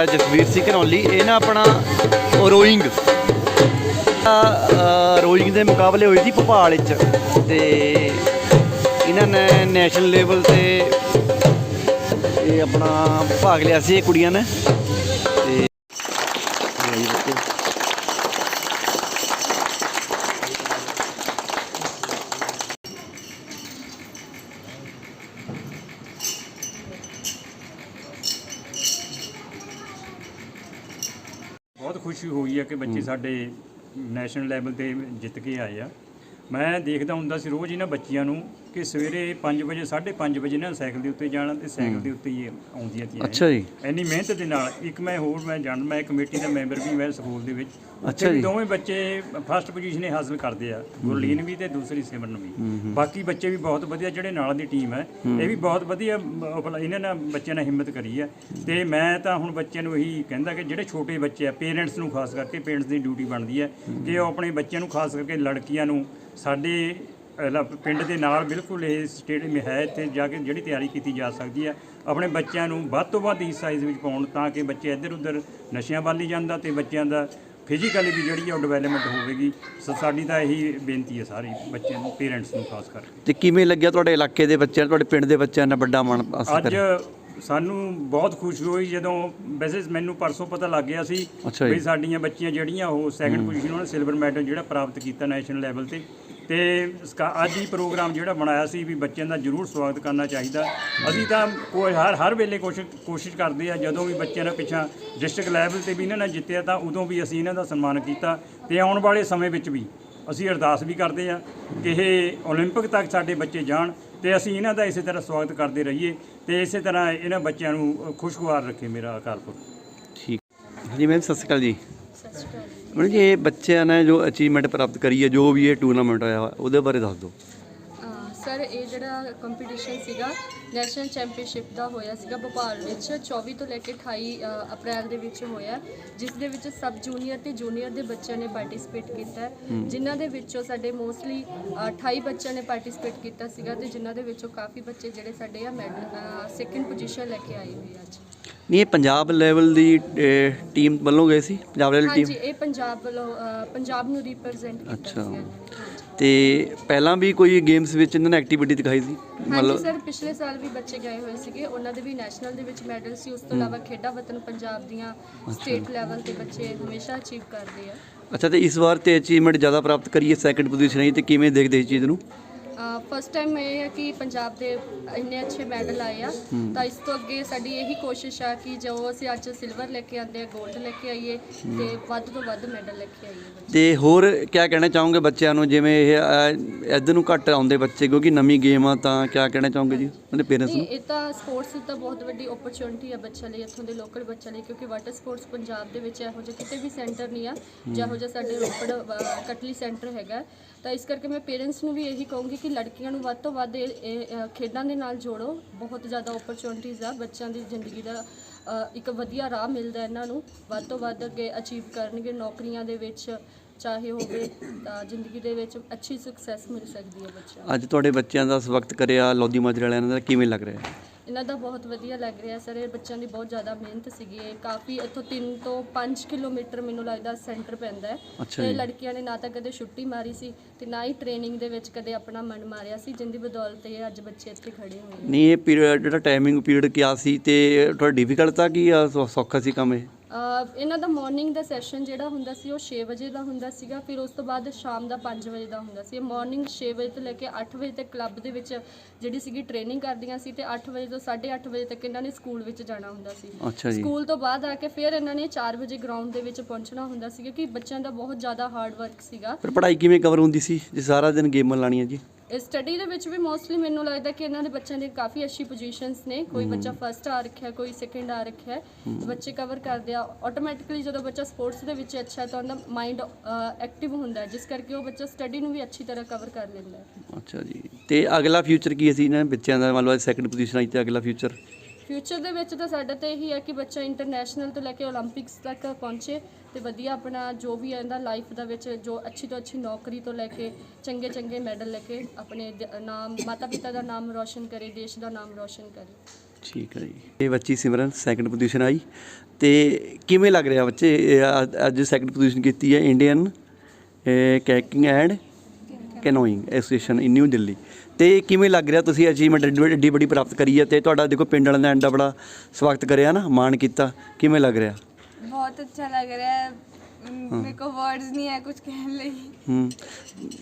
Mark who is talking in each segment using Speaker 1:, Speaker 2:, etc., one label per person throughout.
Speaker 1: ਸਾਡਾ ਜਸਵੀਰ ਸਿੰਘ ਘਨੌਲੀ ਇਹ ਨਾ ਆਪਣਾ ਰੋਇੰਗ। ਰੋਇੰਗ ਦੇ ਮੁਕਾਬਲੇ ਹੋਈ ਸੀ ਭੋਪਾਲ ਵਿੱਚ ਤੇ ਇਹਨਾਂ ਨੇ ਨੈਸ਼ਨਲ ਲੈਵਲ ਤੇ ਇਹ ਆਪਣਾ ਭਾਗ ਲਿਆ ਸੀ ਇਹ ਕੁੜੀਆਂ ਨੇ।
Speaker 2: ਬਹੁਤ ਖੁਸ਼ੀ ਹੋਈ ਹੈ ਕਿ ਬੱਚੇ ਸਾਡੇ ਨੈਸ਼ਨਲ ਲੈਵਲ ਤੇ ਜਿੱਤ ਕੇ ਆਏ ਆ। ਮੈਂ ਦੇਖਦਾ ਹੁੰਦਾ ਸੀ ਰੋਜ਼ ਇਹਨਾਂ ਬੱਚਿਆਂ ਨੂੰ ਕਿ ਸਵੇਰੇ 5 ਵਜੇ 5:30 ਵਜੇ ਨਾ ਸਾਈਕਲ ਦੇ ਉੱਤੇ ਜਾਣਾ ਤੇ ਸਾਈਕਲ ਦੇ ਉੱਤੇ ਹੀ ਆਉਂਦੀਆਂ ਤੀਆਂ।
Speaker 1: ਅੱਛਾ ਜੀ।
Speaker 2: ਇੰਨੀ ਮਿਹਨਤ ਦੇ ਨਾਲ ਇੱਕ ਮੈਂ ਹੋਰ ਮੈਂ ਜਾਣ ਮੈਂ ਕਮੇਟੀ ਦਾ ਮੈਂਬਰ ਵੀ ਮੈਂ ਸਕੂਲ ਦੇ ਵਿੱਚ।
Speaker 1: ਅੱਛਾ ਜੀ।
Speaker 2: ਦੋਵੇਂ ਬੱਚੇ ਫਸਟ ਪੋਜੀਸ਼ਨ ਹੀ ਹਾਸਲ ਕਰਦੇ ਆ ਗੁਰਲੀਨ ਵੀ ਤੇ ਦੂਸਰੀ ਸਿਮਰਨ ਵੀ। ਬਾਕੀ ਬੱਚੇ ਵੀ ਬਹੁਤ ਵਧੀਆ ਜਿਹੜੇ ਨਾਲ ਦੀ ਟੀਮ ਹੈ ਇਹ ਵੀ ਬਹੁਤ ਵਧੀਆ ਇਹਨਾਂ ਨੇ ਬੱਚਿਆਂ ਨੇ ਹਿੰਮਤ ਕਰੀ ਹੈ ਤੇ ਮੈਂ ਤਾਂ ਹੁਣ ਬੱਚਿਆਂ ਨੂੰ ਇਹੀ ਕਹਿੰਦਾ ਕਿ ਜਿਹੜੇ ਛੋਟੇ ਬੱਚੇ ਆ ਪੇਰੈਂਟਸ ਨੂੰ ਖਾਸ ਕਰਕੇ ਪੇਰੈਂਟਸ ਦੀ ਡਿਊਟੀ ਬਣਦੀ ਹੈ। ਕਿ ਉਹ ਆਪਣੇ ਬੱਚਿਆਂ ਨੂੰ ਖਾਸ ਕਰਕੇ ਲੜਕੀਆਂ ਨੂੰ ਸਾਡੇ ਅਹ, ਲ- ਪਿੰਡ ਦੇ ਨਾਲ ਬਿਲਕੁਲ ਇਹ ਸਟੇਡੀਅਮ ਹੈ ਇੱਥੇ ਜਾ ਕੇ ਜਿਹੜੀ ਤਿਆਰੀ ਕੀਤੀ ਜਾ ਸਕਦੀ ਹੈ। ਆਪਣੇ ਬੱਚਿਆਂ ਨੂੰ ਵੱਧ ਤੋਂ ਵੱਧ ਇਸ ਸਾਈਜ਼ ਵਿੱਚ ਪਾਉਣ ਤਾਂ ਕਿ ਬੱਚੇ ਇੱਧਰ ਉੱਧਰ ਨਸ਼ਿਆਂ ਵੱਲ ਨਹੀਂ ਜਾਂਦਾ ਤੇ ਬੱਚਿਆਂ ਦਾ ਫਿਜ਼ੀਕਲੀ ਵੀ ਜਿਹੜੀ ਹੈ ਉਹ ਡਿਵੈਲਪਮੈਂਟ ਹੋਵੇਗੀ। ਸੋ ਸਾਡੀ ਤਾਂ ਇਹੀ ਬੇਨਤੀ ਹੈ ਸਾਰੇ ਬੱਚਿਆਂ ਨੂੰ ਪੇਰੈਂਟਸ ਨੂੰ ਖਾਸ ਕਰਕੇ।
Speaker 1: ਤੇ ਕਿਵੇਂ ਲੱਗਿਆ ਤੁਹਾਡੇ ਇਲਾਕੇ ਦੇ ਬੱਚਿਆਂ ਤੁਹਾਡੇ ਪਿੰਡ ਦੇ ਬੱਚਿਆਂ ਨੇ ਵੱਡਾ ਮਾਣ ਹਾਸਲ
Speaker 2: ਅੱਜ
Speaker 1: ਕਰਿਆ?
Speaker 2: ਸਾਨੂੰ ਬਹੁਤ ਖੁਸ਼ੀ ਹੋਈ ਜਦੋਂ ਵੈਸੇ ਮੈਨੂੰ ਪਰਸੋਂ ਪਤਾ ਲੱਗ ਗਿਆ ਸੀ
Speaker 1: ਅੱਛਾ ਜੀ।
Speaker 2: ਵੀ ਸਾਡੀਆਂ ਬੱਚੀਆਂ ਜਿਹੜੀਆਂ ਉਹ ਸੈਕੰਡ ਪੋਜੀਸ਼ਨ ਉਹਨਾਂ ਸਿਲਵਰ ਮੈਡਲ ਜਿਹੜਾ ਪ੍ਰਾਪਤ ਕੀਤਾ ਨੈਸ਼ਨਲ ਲੈਵਲ ਤੇ। ਤੇ ਸਕਾ- ਅੱਜ ਹੀ ਪ੍ਰੋਗਰਾਮ ਜਿਹੜਾ ਬਣਾਇਆ ਸੀ ਵੀ ਬੱਚਿਆਂ ਦਾ ਜ਼ਰੂਰ ਸਵਾਗਤ ਕਰਨਾ ਚਾਹੀਦਾ ਅਸੀਂ ਤਾਂ ਕੋਈ ਹਰ ਹਰ ਵੇਲੇ ਕੋਸ਼ਿਸ਼ ਕੋਸ਼ਿਸ਼ ਕਰਦੇ ਆ ਜਦੋਂ ਵੀ ਬੱਚਿਆਂ ਨੇ ਪਿੱਛਾ ਡਿਸਟ੍ਰਿਕਟ ਲੈਵਲ ਤੇ ਵੀ ਇਹਨਾਂ ਨੇ ਜਿੱਤਿਆ ਤਾਂ ਉਦੋਂ ਵੀ ਅਸੀਂ ਇਹਨਾਂ ਦਾ ਸਨਮਾਨ ਕੀਤਾ ਤੇ ਆਉਣ ਵਾਲੇ ਸਮੇਂ ਵਿੱਚ ਵੀ ਅਸੀਂ ਅਰਦਾਸ ਵੀ ਕਰਦੇ ਆ ਕਿ ਇਹ 올림픽 ਤੱਕ ਸਾਡੇ ਬੱਚੇ ਜਾਣ ਤੇ ਅਸੀਂ ਇਹਨਾਂ ਦਾ ਇਸੇ ਤਰ੍ਹਾਂ ਸਵਾਗਤ ਕਰਦੇ ਰਹੀਏ ਤੇ ਇਸੇ ਤਰ੍ਹਾਂ ਇਹਨਾਂ ਬੱਚਿਆਂ ਨੂੰ ਖੁਸ਼ਗਵਾਰ ਰੱਖੇ ਮੇਰਾ ਅਕਾਲ ਪੁਰਖ
Speaker 1: ਠੀਕ ਹਾਂਜੀ ਮੈਮ ਸਤਿ ਸ਼੍ਰੀ ਅਕਾਲ ਜੀ
Speaker 3: ਸਤਿ ਸ਼੍ਰੀ ਅਕਾਲ ਜੀ।
Speaker 1: ਮੈਡਮ ਜੀ ਇਹ ਬੱਚਿਆਂ ਨੇ ਜੋ ਅਚੀਵਮੈਂਟ ਪ੍ਰਾਪਤ ਕਰੀ ਹੈ ਜੋ ਵੀ ਇਹ ਟੂਰਨਾਮੈਂਟ ਹੋਇਆ ਉਹਦੇ ਬਾਰੇ ਦੱਸ ਦਿਓ।
Speaker 3: ਸਰ ਇਹ ਜਿਹੜਾ ਕੰਪੀਟੀਸ਼ਨ ਸੀਗਾ ਨੈਸ਼ਨਲ ਚੈਂਪੀਅਨਸ਼ਿਪ ਦਾ ਹੋਇਆ ਸੀਗਾ ਭੋਪਾਲ ਵਿੱਚ 24 ਤੋਂ ਲੈ ਕੇ 28 ਅਹ, ਅਪ੍ਰੈਲ ਦੇ ਵਿੱਚ ਹੋਇਆ। ਜਿਸ ਦੇ ਵਿੱਚ ਸਬ ਜੂਨੀਅਰ ਤੇ ਜੂਨੀਅਰ ਦੇ ਬੱਚਿਆਂ ਨੇ ਪਾਰਟਿਸਿਪੇਟ ਕੀਤਾ ਜਿਨ੍ਹਾਂ ਦੇ ਵਿੱਚੋਂ ਸਾਡੇ ਮੋਸਟਲੀ 28 ਬੱਚਿਆਂ ਨੇ ਪਾਰਟਿਸਿਪੇਟ ਕੀਤਾ ਸੀਗਾ ਤੇ ਜਿਨ੍ਹਾਂ ਦੇ ਵਿੱਚੋਂ ਕਾਫੀ ਬੱਚੇ ਜਿਹੜੇ ਸਾਡੇ ਆ ਮੈਡਲ ਸੈਕਿੰਡ ਪੋਜੀਸ਼ਨ ਲੈ ਕੇ ਆਏ ਹੋਏ ਅੱਜ।
Speaker 1: ਨਹੀਂ ਇਹ ਪੰਜਾਬ ਲੈਵਲ ਦੀ ਟੀਮ ਵੱਲੋਂ ਗਏ ਸੀ? ਪੰਜਾਬ ਲੈਵਲ
Speaker 3: ਹਾਂਜੀ
Speaker 1: ਟੀਮ
Speaker 3: ਇਹ ਪੰਜਾਬ ਵੱਲੋਂ ਅਹ, ਪੰਜਾਬ ਨੂੰ ਰਿਪਰੈਜ਼ੈਂਟ ਕੀਤਾ
Speaker 1: ਅੱਛਾ।
Speaker 3: ਹਾਂਜੀ।
Speaker 1: ਤੇ ਪਹਿਲਾਂ ਵੀ ਕੋਈ ਗੇਮਸ ਵਿੱਚ ਇਹਨਾਂ ਨੇ ਐਕਟੀਵਿਟੀ ਦਿਖਾਈ ਸੀ?
Speaker 3: ਹਾਂਜੀ ਸਰ ਪਿਛਲੇ ਸਾਲ ਵੀ ਬੱਚੇ ਗਏ ਹੋਏ ਸੀਗੇ। ਉਹਨਾਂ ਦੇ ਵੀ ਨੈਸ਼ਨਲ ਦੇ ਵਿੱਚ ਮੈਡਲ ਸੀ। ਉਸ ਤੋਂ ਇਲਾਵਾ ਖੇਡਾਂ ਵਤਨ ਪੰਜਾਬ ਦੀਆਂ ਸਟੇਟ ਲੈਵਲ ਤੇ ਬੱਚੇ ਹਮੇਸ਼ਾ ਅਚੀਵ ਕਰਦੇ ਆ।
Speaker 1: ਅੱਛਾ ਤੇ ਇਸ ਵਾਰ ਤੇ ਅਚੀਵਮੈਂਟ ਜ਼ਿਆਦਾ ਪ੍ਰਾਪਤ ਕਰੀਏ ਸੈਕੰਡ ਪੋਜੀਸ਼ਨ ਆਈ ਤੇ ਕਿਵੇਂ ਦੇਖਦੇ ਇਸ ਚੀਜ਼ ਨੂੰ?
Speaker 3: ਫਸਟ ਟਾਈਮ ਇਹ ਹੈ ਕਿ ਪੰਜਾਬ ਦੇ ਇੰਨੇ ਅੱਛੇ ਮੈਡਲ ਆਏ ਆ। ਤਾਂ ਇਸ ਤੋਂ ਅੱਗੇ ਸਾਡੀ ਇਹੀ ਕੋਸ਼ਿਸ਼ ਆ ਕਿ ਜੋ ਅਸੀਂ ਅੱਜ ਸਿਲਵਰ ਲੈ ਕੇ ਆਂਦੇ ਆ 골ਡ ਲੈ ਕੇ ਆਈਏ ਤੇ ਵੱਧ ਤੋਂ ਵੱਧ ਮੈਡਲ ਲੈ ਕੇ ਆਈਏ।
Speaker 1: ਤੇ ਹੋਰ ਕੀ ਕਹਿਣਾ ਚਾਹੋਗੇ ਬੱਚਿਆਂ ਨੂੰ? ਜਿਵੇਂ ਇਹ ਅਹ, ਇੱਧਰ ਨੂੰ ਘੱਟ ਆਉਂਦੇ ਬੱਚੇ ਕਿਉਂਕਿ ਨਵੀਂ ਗੇਮ ਆ ਤਾਂ ਕੀ ਕਹਿਣਾ ਚਾਹੋਗੇ ਜੀ ਉਹਦੇ ਪੇਰੈਂਟਸ
Speaker 3: ਨਹੀਂ
Speaker 1: ਨੂੰ
Speaker 3: ਇਹ ਤਾਂ ਸਪੋਰਟਸ ਤਾਂ ਬਹੁਤ ਵੱਡੀ ਓਪਰਚੁਨਿਟੀ ਹੈ ਬੱਚਿਆਂ ਲਈ ਇੱਥੋਂ ਦੇ ਲੋਕਲ ਬੱਚਿਆਂ ਲਈ ਕਿਉਂਕਿ ਵਾਟਰ ਸਪੋਰਟਸ ਪੰਜਾਬ ਦੇ ਵਿੱਚ ਇਹੋ ਜਿਹਾ ਕਿਤੇ ਵੀ ਸੈਂਟਰ ਨਹੀਂ ਆ ਜਿਹੋ ਜਿਹਾ ਸਾਡੇ ਰੋਪੜ ਅ, ਕਟਲੀ ਸੈਂਟਰ ਹੈਗਾ। ਤਾਂ ਇਸ ਕਰਕੇ ਮੈਂ ਪੇਰੈਂਟਸ ਨੂੰ ਵੀ ਇਹੀ ਕਹੂੰਗੀ ਕਿ ਲੜਕੀਆਂ ਨੂੰ ਵੱਧ ਤੋਂ ਵੱਧ ਇਹ ਇਹ, ਅ, ਖੇਡਾਂ ਦੇ ਨਾਲ ਜੋੜੋ। ਬਹੁਤ ਜ਼ਿਆਦਾ ਓਪਰਚੁਨਿਟੀਜ਼ ਆ। ਬੱਚਿਆਂ ਦੀ ਜ਼ਿੰਦਗੀ ਦਾ ਅ, ਇੱਕ ਵਧੀਆ ਰਾਹ ਮਿਲਦਾ ਇਹਨਾਂ ਨੂੰ। ਵੱਧ ਤੋਂ ਵੱਧ ਅੱਗੇ ਅਚੀਵ ਕਰਨਗੇ ਨੌਕਰੀਆਂ ਦੇ ਵਿੱਚ। ਚਾਹੇ ਹੋਵੇ ਤਾਂ ਜ਼ਿੰਦਗੀ ਦੇ ਵਿੱਚ ਅੱਛੀ ਸਕਸੈਸ ਮਿਲ ਸਕਦੀ ਹੈ ਬੱਚਿਆਂ ਨੂੰ।
Speaker 1: ਅੱਜ ਤੁਹਾਡੇ ਬੱਚਿਆਂ ਦਾ ਸਵਾਗਤ ਕਰਿਆ ਲੋਧੀ ਮਾਜਰੇ ਵਾਲਿਆਂ ਦਾ ਕਿਵੇਂ ਲੱਗ ਰਿਹਾ? ਹੈ
Speaker 3: ਇਹਨਾਂ ਦਾ ਬਹੁਤ ਵਧੀਆ ਲੱਗ ਰਿਹਾ ਸਰ ਇਹ ਬੱਚਿਆਂ ਦੀ ਬਹੁਤ ਜ਼ਿਆਦਾ ਮਿਹਨਤ ਸੀਗੀ। ਇਹ ਕਾਫੀ ਇੱਥੋਂ 3 ਤੋਂ 5 ਕਿਲੋਮੀਟਰ ਮੈਨੂੰ ਲੱਗਦਾ ਸੈਂਟਰ ਪੈਂਦਾ ਹੈ।
Speaker 1: ਅੱਛਾ
Speaker 3: ਤੇ
Speaker 1: ਜੀ।
Speaker 3: ਲੜਕੀਆਂ ਨੇ ਨਾ ਤਾਂ ਕਦੇ ਛੁੱਟੀ ਮਾਰੀ ਸੀ ਤੇ ਨਾ ਹੀ ਟ੍ਰੇਨਿੰਗ ਦੇ ਵਿੱਚ ਕਦੇ ਆਪਣਾ ਮਨ ਮਾਰਿਆ ਸੀ ਜਿੰਦੀ ਬਦੌਲਤ ਇਹ ਅੱਜ ਬੱਚੇ ਇੱਥੇ ਖੜੇ ਹੋਏ ਨੇ।
Speaker 1: ਨਹੀਂ ਇਹ ਪੀਰੀਅਡ ਜਿਹੜਾ ਟਾਈਮਿੰਗ ਪੀਰੀਅਡ ਕਿਆ ਸੀ ਤੇ ਥੋੜਾ ਡਿਫਿਕਲਟ ਤਾਂ ਕੀ ਆ ਸੌ- ਸੌਖਾ ਸੀ ਕੰਮ ਇਹ?
Speaker 3: ਇਹਨਾਂ ਦਾ ਮਾਰਨਿੰਗ ਦਾ ਸੈਸ਼ਨ ਜਿਹੜਾ ਹੁੰਦਾ ਸੀ ਉਹ 6 ਵਜੇ ਦਾ ਹੁੰਦਾ ਸੀਗਾ ਫਿਰ ਉਸ ਤੋਂ ਬਾਅਦ ਸ਼ਾਮ ਦਾ 5 ਵਜੇ ਦਾ ਹੁੰਦਾ ਸੀ। ਮਾਰਨਿੰਗ 6 ਵਜੇ ਤੋਂ ਲੈ ਕੇ 8 ਵਜੇ ਤੱਕ ਕਲੱਬ ਦੇ ਵਿੱਚ ਜਿਹੜੀ ਸੀਗੀ ਟ੍ਰੇਨਿੰਗ ਕਰਦੀਆਂ ਸੀ ਤੇ 8 ਵਜੇ ਤੋਂ 8:30 ਵਜੇ ਤੱਕ ਇਹਨਾਂ ਨੇ ਸਕੂਲ ਵਿੱਚ ਜਾਣਾ ਹੁੰਦਾ ਸੀ। ਸਕੂਲ ਤੋਂ ਬਾਅਦ ਆ ਕੇ ਫਿਰ ਇਹਨਾਂ ਨੇ 4 ਵਜੇ ਗਰਾਊਂਡ ਦੇ ਵਿੱਚ ਪਹੁੰਚਣਾ ਹੁੰਦਾ ਸੀ ਕਿਉਂਕਿ ਬੱਚਿਆਂ ਦਾ ਬਹੁਤ ਜ਼ਿਆਦਾ ਹਾਰਡ ਵਰਕ ਸੀਗਾ।
Speaker 1: ਪਰ ਪੜ੍ਹਾਈ ਕਿਵੇਂ ਕਵਰ ਹੁੰਦੀ ਸੀ? ਜੇ ਸਾਰਾ ਦਿਨ ਗੇਮਾਂ ਲਾਣੀਆਂ ਜੀ।
Speaker 3: ਸਟੱਡੀ ਦੇ ਵਿੱਚ ਵੀ ਮੋਸਟਲੀ ਮੈਨੂੰ ਲੱਗਦਾ ਕਿ ਇਹਨਾਂ ਦੇ ਬੱਚਿਆਂ ਦੇ ਕਾਫੀ ਅੱਛੀ ਪੋਜੀਸ਼ਨਸ ਨੇ। ਕੋਈ ਬੱਚਾ ਫਰਸਟ ਆ ਰੱਖਿਆ ਕੋਈ ਸੈਕੰਡ ਆ ਰੱਖਿਆ। ਬੱਚੇ ਕਵਰ ਕਰਦੇ ਆ। ਆਟੋਮੈਟਿਕਲੀ ਜਦੋਂ ਬੱਚਾ ਸਪੋਰਟਸ ਦੇ ਵਿੱਚ ਅੱਛਾ ਹੈ ਤਾਂ ਉਹਦਾ ਮਾਈਂਡ ਐਕਟਿਵ ਹੁੰਦਾ ਜਿਸ ਕਰਕੇ ਉਹ ਬੱਚਾ ਸਟੱਡੀ ਨੂੰ ਵੀ ਅੱਛੀ ਤਰ੍ਹਾਂ ਕਵਰ ਕਰ ਲੈਂਦਾ
Speaker 1: ਅੱਛਾ ਜੀ। ਤੇ ਅਗਲਾ ਫਿਊਚਰ ਕੀ ਅਸੀਂ ਇਹਨਾਂ ਬੱਚਿਆਂ ਦਾ? ਮੰਨ ਲਓ ਸੈਕੰਡ ਪੋਜੀਸ਼ਨ ਆਈ ਤੇ ਅਗਲਾ ਫਿਊਚਰ
Speaker 3: ਫਿਊਚਰ ਦੇ ਵਿੱਚ ਤਾਂ ਸਾਡਾ ਤਾਂ ਇਹੀ ਹੈ ਕਿ ਬੱਚਾ ਇੰਟਰਨੈਸ਼ਨਲ ਤੋਂ ਲੈ ਕੇ 올림픽ਸ ਤੱਕ ਪਹੁੰਚੇ। ਤੇ ਵਧੀਆ ਆਪਣਾ ਜੋ ਵੀ ਹੈ ਇਹਦਾ ਲਾਈਫ ਦਾ ਵਿੱਚ, ਜੋ ਅੱਛੀ ਤੋਂ ਅੱਛੀ ਨੌਕਰੀ ਤੋਂ ਲੈ ਕੇ ਚੰਗੇ ਚੰਗੇ ਮੈਡਲ ਲੈ ਕੇ ਆਪਣੇ ਦ- ਨਾਮ ਮਾਤਾ ਪਿਤਾ ਦਾ ਨਾਮ ਰੌਸ਼ਨ ਕਰੇ, ਦੇਸ਼ ਦਾ ਨਾਮ ਰੌਸ਼ਨ ਕਰੇ।
Speaker 1: ਠੀਕ ਹੈ ਜੀ। ਇਹ ਬੱਚੀ ਸਿਮਰਨ ਸੈਕੰਡ ਪੋਜੀਸ਼ਨ ਆਈ। ਤੇ ਕਿਵੇਂ ਲੱਗ ਰਿਹਾ ਬੱਚੇ? ਇਹ ਅ- ਅੱਜ ਸੈਕੰਡ ਪੋਜੀਸ਼ਨ ਕੀਤੀ ਹੈ Indian kayaking and canoeing association in new Delhi ਤੇ ਕਿਵੇਂ ਲੱਗ ਰਿਹਾ? ਤੁਸੀਂ ਅਚੀਵਮੈਂਟ ਐਡੀ ਵੱਡੀ ਪ੍ਰਾਪਤ ਕਰੀ ਹੈ ਤੇ ਤੁਹਾਡਾ ਦੇਖੋ ਪਿੰਡ ਵਾਲਿਆਂ ਨੇ ਐਡਾ ਬੜਾ ਸਵਾਗਤ ਕਰਿਆ ਨਾ, ਮਾਣ ਕੀਤਾ। ਕਿਵੇਂ ਲੱਗ ਰਿਹਾ?
Speaker 4: बहुत अच्छा लग रहा है म, मेरे को वर्ड्स नहीं है कुछ कहने ਲਈ
Speaker 1: ਹੂੰ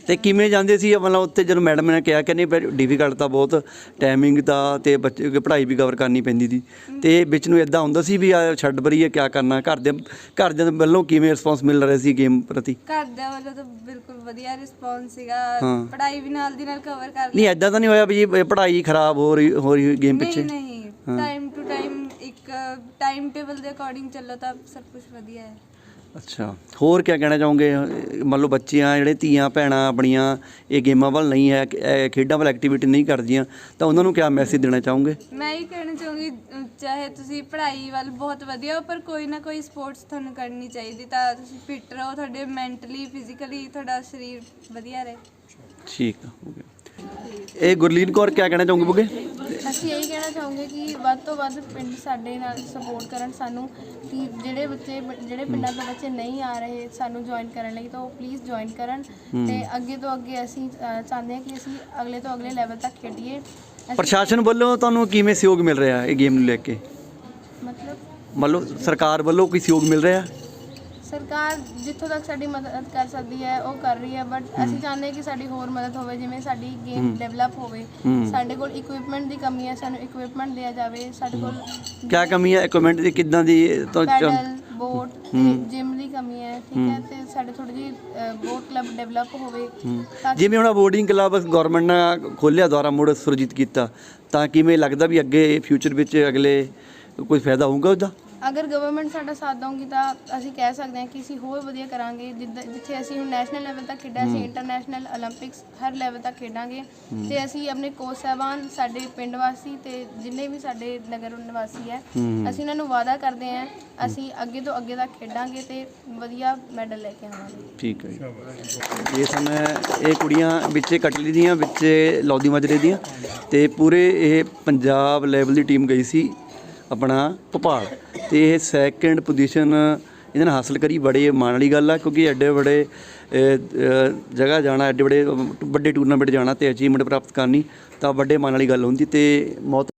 Speaker 1: ਤੇ ਕਿਵੇਂ ਜਾਂਦੇ ਸੀ ਮਤਲਬ ਉੱਥੇ ਜਦੋਂ ਮੈਡਮ ਨੇ ਕਿਹਾ ਕਿ ਨਹੀਂ ਡਿਫਿਕਲਟ ਤਾਂ ਬਹੁਤ ਟਾਈਮਿੰਗ ਦਾ ਤੇ ਬੱਚੇ ਦੀ ਪੜ੍ਹਾਈ ਵੀ ਕਵਰ ਕਰਨੀ ਪੈਂਦੀ ਸੀ ਤੇ ਵਿੱਚ ਨੂੰ ਇਦਾਂ ਹੁੰਦਾ ਸੀ ਵੀ ਆ ਛੱਡ ਬਰੀਏ ਕਿਆ ਕਰਨਾ ਘਰ ਦੇ ਘਰ ਦੇ ਵੱਲੋਂ ਕਿਵੇਂ ਰਿਸਪੌਂਸ ਮਿਲ ਰਿਹਾ ਸੀ ਗੇਮ ਪ੍ਰਤੀ
Speaker 4: ਘਰਦਿਆਂ ਵੱਲੋਂ ਤਾਂ ਬਿਲਕੁਲ ਵਧੀਆ ਰਿਸਪੌਂਸ ਸੀਗਾ
Speaker 1: ਹਾਂ।
Speaker 4: ਪੜ੍ਹਾਈ ਵੀ ਨਾਲ ਦੀ ਨਾਲ ਕਵਰ ਕਰ
Speaker 1: ਨਹੀਂ ਐਦਾਂ ਤਾਂ ਨਹੀਂ ਹੋਇਆ ਵੀ ਜੀ ਇਹ ਪੜ੍ਹਾਈ ਖਰਾਬ ਹੋ ਰਹੀ ਹੋ ਰਹੀ ਗੇਮ
Speaker 4: ਨਹੀਂ
Speaker 1: ਪਿੱਛੇ
Speaker 4: ਨਹੀਂ ਟਾਈਮ ਟੂ ਟਾਈਮ ਇੱਕ ਟਾਈਮ ਟੇਬਲ ਦੇ ਅਕੋਰਡਿੰਗ ਚੱਲੋ ਤਾਂ ਸਭ ਕੁਝ ਵਧੀਆ ਹੈ।
Speaker 1: ਅੱਛਾ ਹੋਰ ਕੀ ਕਹਿਣਾ ਚਾਹੋਗੇ? ਮੰਨ ਲਓ ਬੱਚੀਆਂ ਜਿਹੜੇ ਧੀਆਂ ਭੈਣਾਂ ਆਪਣੀਆਂ ਇਹ ਗੇਮਾਂ ਵੱਲ ਨਹੀਂ ਹੈ ਇਹ ਖੇਡਾਂ ਵੱਲ ਐਕਟੀਵਿਟੀ ਨਹੀਂ ਕਰਦੀਆਂ ਤਾਂ ਉਹਨਾਂ ਨੂੰ ਕਿਆ ਮੈਸੇਜ ਦੇਣਾ ਚਾਹੋਗੇ?
Speaker 4: ਮੈਂ ਇਹ ਕਹਿਣਾ ਚਾਹੂੰਗੀ ਅਮ, ਚਾਹੇ ਤੁਸੀਂ ਪੜ੍ਹਾਈ ਵੱਲ ਬਹੁਤ ਵਧੀਆ ਹੋ ਪਰ ਕੋਈ ਨਾ ਕੋਈ ਸਪੋਰਟਸ ਤੁਹਾਨੂੰ ਕਰਨੀ ਚਾਹੀਦੀ ਤਾਂ ਤੁਸੀਂ ਫਿੱਟ ਰਹੋ ਤੁਹਾਡੇ ਮੈਂਟਲੀ ਫਿਜ਼ੀਕਲੀ ਤੁਹਾਡਾ ਸਰੀਰ ਵਧੀਆ ਰਹੇ।
Speaker 1: ਠੀਕ ਆ ਹੋ ਗਿਆ ਇਹ ਗੁਰਲੀਨ ਕੌਰ ਕਿਆ ਕਹਿਣਾ ਚਾਹੋਗੇ ਬੁੱਗੇ?
Speaker 5: ਅਸੀਂ ਇਹੀ ਕਹਿਣਾ ਚਾਹੂੰਗੇ ਕਿ ਵੱਧ ਤੋਂ ਵੱਧ ਪਿੰਡ ਸਾਡੇ ਨਾਲ ਸਪੋਰਟ ਕਰਨ ਸਾਨੂੰ ਕਿ ਜਿਹੜੇ ਬੱਚੇ ਜਿਹੜੇ ਪਿੰਡਾਂ ਤੋਂ ਬੱਚੇ ਨਹੀਂ ਆ ਰਹੇ ਸਾਨੂੰ ਜੁਆਇਨ ਕਰਨ ਲਈ ਤਾਂ ਉਹ ਪਲੀਜ਼ ਜੁਆਇਨ ਕਰਨ ਤੇ ਅੱਗੇ ਤੋਂ ਅੱਗੇ ਅਸੀਂ ਅ, ਚਾਹੁੰਦੇ ਹਾਂ ਕਿ ਅਸੀਂ ਅਗਲੇ ਤੋਂ ਅਗਲੇ ਲੈਵਲ ਤੱਕ ਖੇਡੀਏ। ਅਸੀਂ-
Speaker 1: ਪ੍ਰਸ਼ਾਸਨ ਵੱਲੋਂ ਤੁਹਾਨੂੰ ਕਿਵੇਂ ਸਹਿਯੋਗ ਮਿਲ ਰਿਹਾ ਇਹ ਗੇਮ ਨੂੰ ਲੈ ਕੇ?
Speaker 5: ਮਤਲਬ
Speaker 1: ਮੰਨ ਲਓ ਸਰਕਾਰ ਵੱਲੋਂ ਕੋਈ ਸਹਿਯੋਗ ਮਿਲ ਰਿਹਾ?
Speaker 5: ਸਰਕਾਰ ਜਿੱਥੋਂ ਤੱਕ ਸਾਡੀ ਮਦਦ ਕਰ ਸਕਦੀ ਹੈ ਉਹ ਕਰ ਰਹੀ ਹੈ ਬਟ ਅਸੀਂ ਚਾਹੁੰਦੇ ਹਾਂ ਕਿ ਸਾਡੀ ਹੋਰ ਮਦਦ ਹੋਵੇ ਜਿਵੇਂ ਸਾਡੀ ਗੇਮ ਡਿਵੈਲਪ ਹੋਵੇ। ਸਾਡੇ ਕੋਲ ਇਕਵਿਪਮੈਂਟ ਦੀ ਕਮੀ ਹੈ ਸਾਨੂੰ ਇਕਵਿਪਮੈਂਟ ਦਿਆ ਜਾਵੇ ਸਾਡੇ ਕੋਲ
Speaker 1: ਕਿਆ ਕਮੀ ਹੈ? ਇਕਵਿਪਮੈਂਟ ਦੀ ਕਿੱਦਾਂ ਦੀ ਤੋਂ
Speaker 5: ਪੈਡਲ ਬੋਟ ਜਿਮ ਦੀ ਕਮੀ ਹੈ ਠੀਕ ਹੈ ਤੇ ਸਾਡੇ ਥੋੜੀ ਜਿਹੀ ਬੋਟ ਕਲੱਬ ਡਿਵੈਲਪ ਹੋਵੇ ਕਿ
Speaker 1: ਜਿਵੇਂ ਹੁਣ ਬੋਰਡਿੰਗ ਕਲੱਬ ਗਵਰਨਮੈਂਟ ਨੇ ਖੋਲਿਆ ਦੁਆਰਾ ਮੁੜ ਸੁਰਜੀਤ ਕੀਤਾ ਤਾਂ ਕਿਵੇਂ ਲੱਗਦਾ ਵੀ ਅੱਗੇ ਫਿਊਚਰ ਵਿੱਚ ਅਗਲੇ ਕੋਈ ਫਾਇਦਾ ਹੋਊਗਾ ਉਹਦਾ?
Speaker 5: ਅਗਰ ਗਵਰਨਮੈਂਟ ਸਾਡਾ ਸਾਥ ਦਊਗੀ ਤਾਂ ਅਸੀਂ ਕਹਿ ਸਕਦੇ ਹਾਂ ਕਿ ਅਸੀਂ ਹੋਰ ਵਧੀਆ ਕਰਾਂਗੇ। ਜਿੱਦਾਂ- ਜਿੱਥੇ ਅਸੀਂ ਹੁਣ ਨੈਸ਼ਨਲ ਲੈਵਲ ਤੱਕ ਖੇਡਿਆ ਅਸੀਂ ਇੰਟਰਨੈਸ਼ਨਲ 올림픽ਸ ਹਰ ਲੈਵਲ ਤੱਕ ਖੇਡਾਂਗੇ। ਤੇ ਅਸੀਂ ਆਪਣੇ ਕੋਚ ਸਾਹਿਬਾਨ ਸਾਡੇ ਪਿੰਡ ਵਾਸੀ ਤੇ ਜਿੰਨੇ ਵੀ ਸਾਡੇ ਨਗਰ ਨਿਵਾਸੀ ਹੈ ਅਸੀਂ ਇਹਨਾਂ ਨੂੰ ਵਾਅਦਾ ਕਰਦੇ ਹਾਂ ਅਸੀਂ ਅੱਗੇ ਤੋਂ ਅੱਗੇ ਤੱਕ ਖੇਡਾਂਗੇ ਤੇ ਵਧੀਆ ਮੈਡਲ ਲੈ ਕੇ ਆਵਾਂਗੇ।
Speaker 1: ਠੀਕ ਹੈ ਜੀ। ਇਹ ਸਨ ਇਹ ਕੁੜੀਆਂ ਵਿੱਚ ਕਟਲੀ ਦੀਆਂ ਵਿੱਚ ਲੌਦੀ ਮਜਰੇ ਦੀਆਂ ਤੇ ਪੂਰੇ ਇਹ ਪੰਜਾਬ ਲੈਵਲ ਦੀ ਟੀਮ ਗਈ ਸੀ। ਆਪਣਾ ਭੋਪਾਲ। ਤੇ ਇਹ ਸੈਕੰਡ ਪੋਜੀਸ਼ਨ ਇਹਨਾਂ ਨੇ ਹਾਸਲ ਕਰੀ, ਬੜੇ ਮਾਣ ਵਾਲੀ ਗੱਲ ਆ, ਕਿਉਂਕਿ ਐਡੇ ਬੜੇ ਜਗ੍ਹਾ ਜਾਣਾ, ਐਡੇ ਬੜੇ ਵੱਡੇ ਟੂਰਨਾਮੈਂਟ ਜਾਣਾ ਤੇ ਅਚੀਵਮੈਂਟ ਪ੍ਰਾਪਤ ਕਰਨੀ ਤਾਂ ਵੱਡੇ ਮਾਣ ਵਾਲੀ ਗੱਲ ਹੁੰਦੀ ਤੇ ਮੌਤ